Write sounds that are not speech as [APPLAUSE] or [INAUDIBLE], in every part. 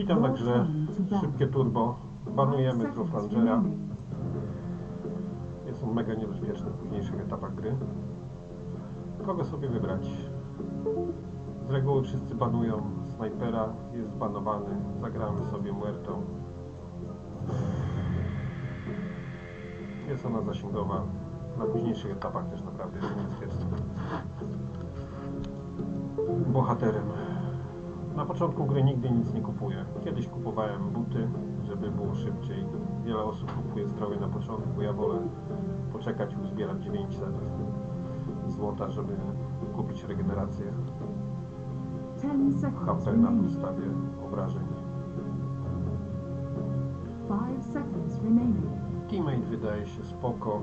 Witam także szybkie turbo. Banujemy Groflangera. Jest on mega niebezpieczny w późniejszych etapach gry. Kogo sobie wybrać? Z reguły wszyscy banują snajpera, jest zbanowany. Zagramy sobie Muertą. Jest ona zasięgowa. Na późniejszych etapach też naprawdę jest niebezpieczna. Bohaterem. Na początku gry nigdy nic nie kupuję. Kiedyś kupowałem buty, żeby było szybciej. Wiele osób kupuje zdrowie na początku. Ja wolę poczekać i uzbierać 900 złota, żeby kupić regenerację 10 seconds HP na podstawie obrażeń. 5 seconds remaining. Teammate wydaje się spoko.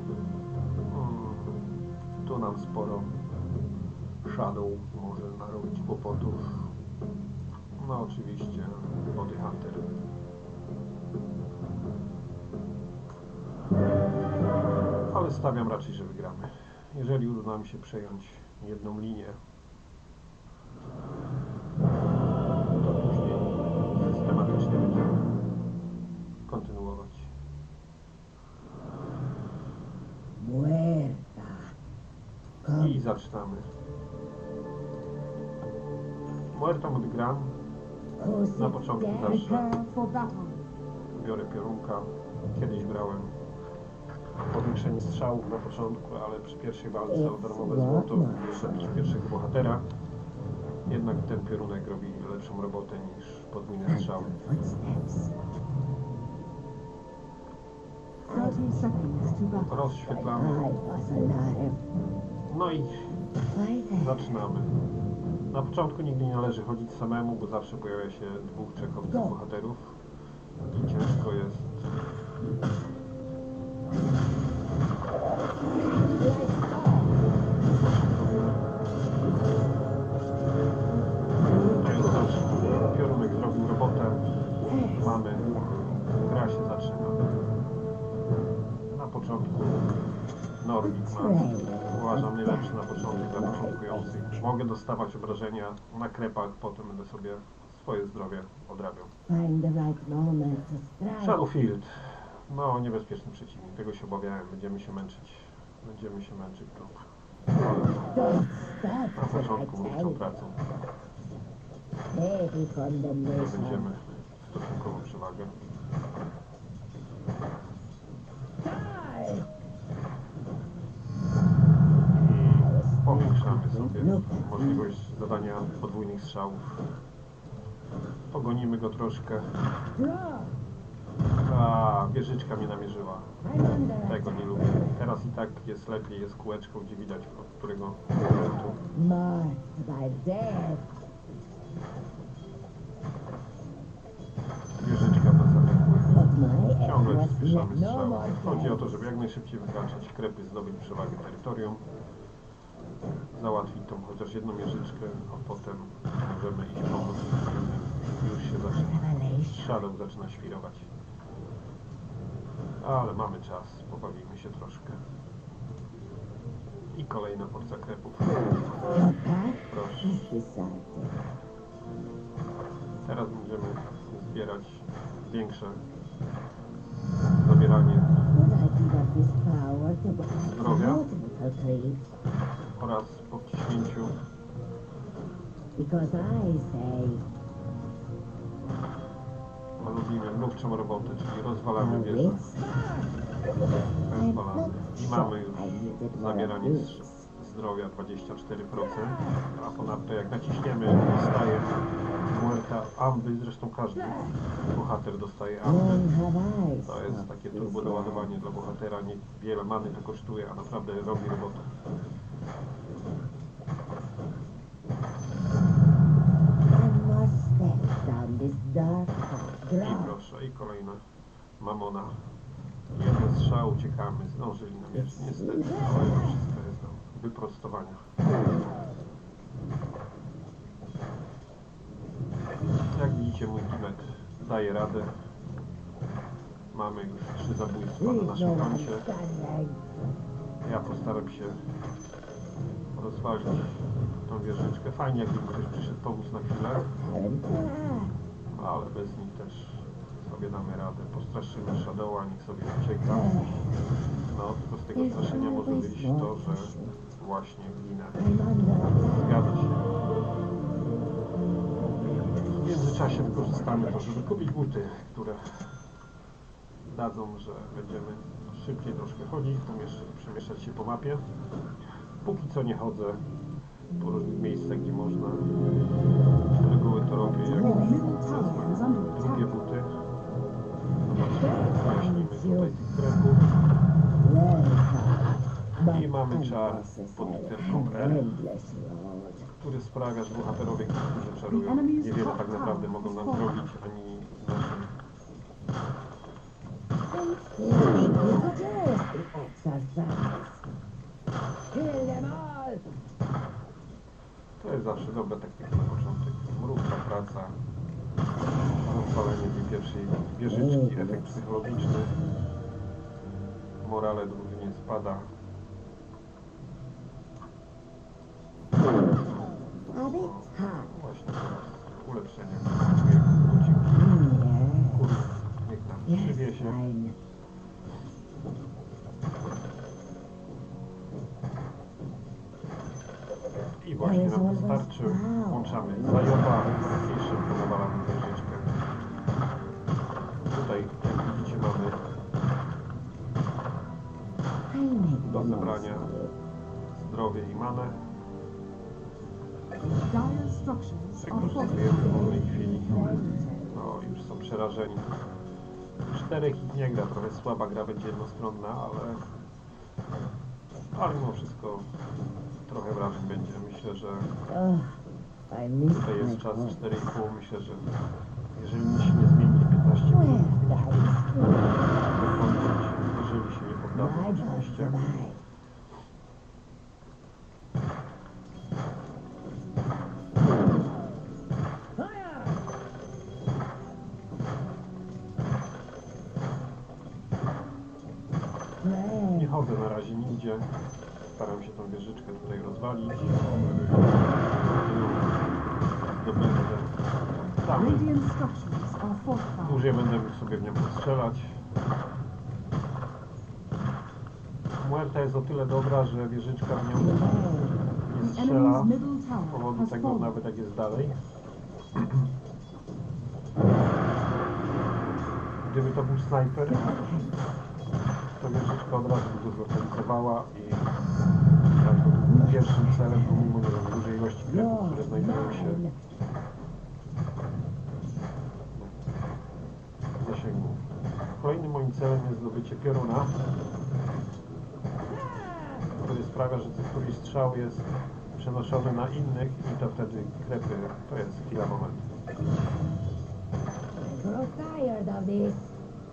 Mm, tu nam sporo Shadow może narobić kłopotów. No oczywiście Body Hunter. Ale stawiam raczej, że wygramy. Jeżeli uda nam się przejąć jedną linię, to później systematycznie będziemy kontynuować. Muerta. I zaczynamy. Muertą odgram. Na początku zawsze biorę piorunka. Kiedyś brałem powiększenie strzałów na początku, ale przy pierwszej walce o darmowe złoto muszę mieć pierwszego bohatera. Jednak ten piorunek robi lepszą robotę niż podwójne strzały. Footsteps. 30 seconds to battle. Rozświetlamy. No i zaczynamy. Na początku nigdy nie należy chodzić samemu, bo zawsze pojawia się dwóch, trzech obcych bohaterów i ciężko jest już nasz piorunek zrobił robotę. Mamy. Gra się zaczyna. Na początku Norbit ma uważam najlepszy na początek dla początkujących. Mogę dostawać obrażenia na krepach, potem będę sobie swoje zdrowie odrabiał. Find the right moment to strike. Shadowfield. No, niebezpieczny przeciwnik. Tego się obawiałem. Będziemy się męczyć. Będziemy się męczyć trochę. Don't Na I początku tell mówczą you. pracą. Heavy condemnation. będziemy stosunkową przewagę. Powiększamy sobie możliwość zadania podwójnych strzałów. Pogonimy go troszkę. A, wieżyczka mnie namierzyła. Tego nie lubię. Teraz i tak jest lepiej, jest kółeczko, gdzie widać od którego momentu. Wieżyczka nas atakuje. Ciągle przyspieszamy strzały. Chodzi o to, żeby jak najszybciej wykraczać krepy, zdobyć przewagę terytorium, załatwić tą chociaż jedną wieżyczkę, a potem możemy iść pomóc. Już się zaczyna. Shadow zaczyna świrować. Ale mamy czas, pobawimy się troszkę. I kolejna porcja krepów. Proszę. Teraz będziemy zbierać większe zabieranie Zdrowia. Oraz po wciśnięciu Because I say robimy mrówczą robotę, czyli rozwalamy how wieżę. I'm Rozwalamy. not I sure mamy już I needed more of zabieranie zdrowia 24%, a ponadto jak naciśniemy dostaje Muerta amby, zresztą każdy bohater dostaje amby. Have I To jest takie this turbo doładowanie dla bohatera, niewiele many to kosztuje, a naprawdę robi robotę. I must step down this dark path. I Draw. proszę, i kolejna mamona. Jeden strzał, uciekamy, zdążyli nam jeszcze, niestety, ale to wszystko jest do wyprostowania. Jak widzicie, mój teamet daje radę. Mamy już trzy zabójstwa na Leave no naszym one koncie. standing. Ja postaram się rozwalić tą wieżyczkę. Fajnie, jakby ktoś przyszedł pomóc na chwilę. Ale bez nich też sobie damy radę. Postraszymy Shadowa, niech sobie ucieka. No, tylko z tego straszenia może wyjść to, że właśnie ginę. Zgadza się. W międzyczasie wykorzystamy to, żeby kupić buty, które dadzą, że będziemy szybciej troszkę chodzić, przemieszczać się po mapie. Póki co nie chodzę po różnych miejscach, gdzie można. Z reguły to robię, jak Your już middle tower is under drugie buty. Zobaczmy, tutaj tych kręgów. I mamy czar pod literką road. który sprawia, że bohaterowie, którzy czarują, niewiele tak naprawdę mogą nam zrobić, ani naszym Just the exercise. To jest zawsze dobra taktyka na początek. Mrówka praca, rozpalenie tej pierwszej wieżyczki, efekt psychologiczny. Morale drużynie spada. Hot. Właśnie teraz ulepszenie. Yes. Kurs niech Yes, przywiezie. Fine. I właśnie nam wystarczy. Włączamy zajoba i szybko nawalamy wieżyczkę. Tutaj, jak widzicie, mamy do zebrania zdrowie i manę. Wykorzystujemy w wolnej chwili. No, już są przerażeni. Czterech ich nie gra, trochę słaba gra będzie jednostronna, ale ale mimo wszystko trochę wrażeń będzie. Myślę, że tutaj jest czas phone. 4,5. Myślę, że jeżeli nic się nie zmieni w 15 minut, dokończyć, jeżeli się nie or oczywiście. Nie chodzę na razie nigdzie. Staram się tą wieżyczkę tutaj rozwalić. Dobędę. Damy. Radiant structures are fortified. Dłużej będę mógł sobie w nią postrzelać. Muerta jest o tyle dobra, że wieżyczka w nią nie The strzela enemy's middle z tower powodu has tego, fallen. nawet jak jest dalej. [CLEARS THROAT] Gdyby to był snajper, to wieżyczka od razu by go zlokalizowała i pierwszym celem, pomimo dużej ilości kręgów, które znajdują się w zasięgu. Kolejnym moim celem jest zdobycie pioruna, który sprawia, że któryś strzał jest przenoszony na innych i to wtedy krepy, to jest chwila momentu.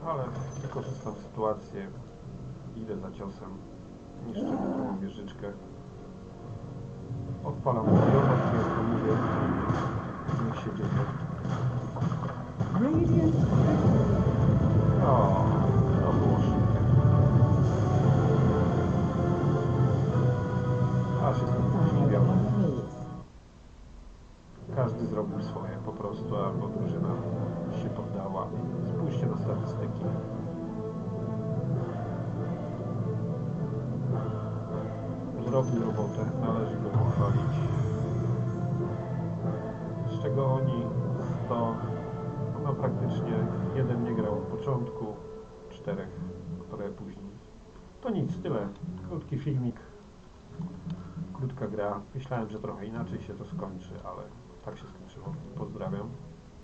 Ale wykorzystam sytuację, idę za ciosem, niszczę tę drugą wieżyczkę. Odpalam jak to mówię, niech się dzieje. Radiant O, to było szybkie. Aż jestem enemies. Każdy zrobił swoje po prostu, albo drużyna się poddała. Spójrzcie na statystyki. Zrobił robotę, należy go pochwalić. Z czego oni to no praktycznie jeden nie grał od początku, czterech, które później. To nic, tyle. Krótki filmik, krótka gra. Myślałem, że trochę inaczej się to skończy, ale tak się skończyło. Pozdrawiam.